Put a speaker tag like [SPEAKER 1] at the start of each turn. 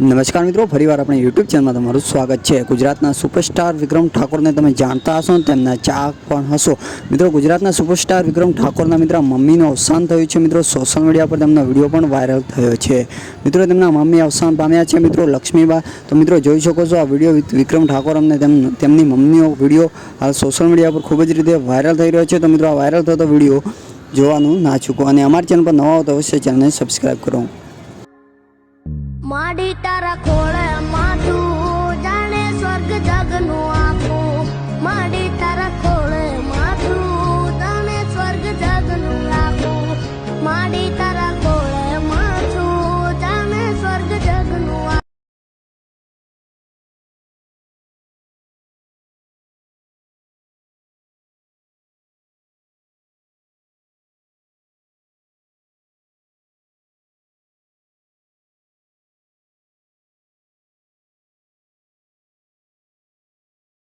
[SPEAKER 1] નમસ્કાર મિત્રો, ફરીવાર આપણે યુટ્યુબ ચેનલમાં તમારું સ્વાગત છે. ગુજરાતના સુપરસ્ટાર વિક્રમ ઠાકોરને તમે જાણતા હશો તેમના ચાહક પણ હશો. મિત્રો, ગુજરાતના સુપરસ્ટાર વિક્રમ ઠાકોરના મિત્ર, મમ્મીનું અવસાન થયું છે મિત્રો. સોશિયલ મીડિયા પર તેમનો વીડિયો પણ વાયરલ થયો છે. મિત્રો, તેમના મમ્મી અવસાન પામ્યા છે મિત્રો લક્ષ્મીબા. તો મિત્રો, જોઈ શકો છો આ વીડિયો વિક્રમ ઠાકોર અમને તેમ, તેમની મમ્મીનો વીડિયો હાલ સોશિયલ મીડિયા પર ખૂબ જ રીતે વાયરલ થઈ રહ્યો છે. તો મિત્રો, આ વાયરલ થતો વીડિયો જોવાનું ના ચૂકો. અને અમારી ચેનલ પર નવા હો તો અવશ્ય ચેનલને સબસ્ક્રાઈબ કરો.
[SPEAKER 2] માડી તારા ખોળે માથું જાણે સ્વર્ગ જગનું આખું. માડી તારા ખોળે માથું જાણે સ્વર્ગ જગનું આખું. માડી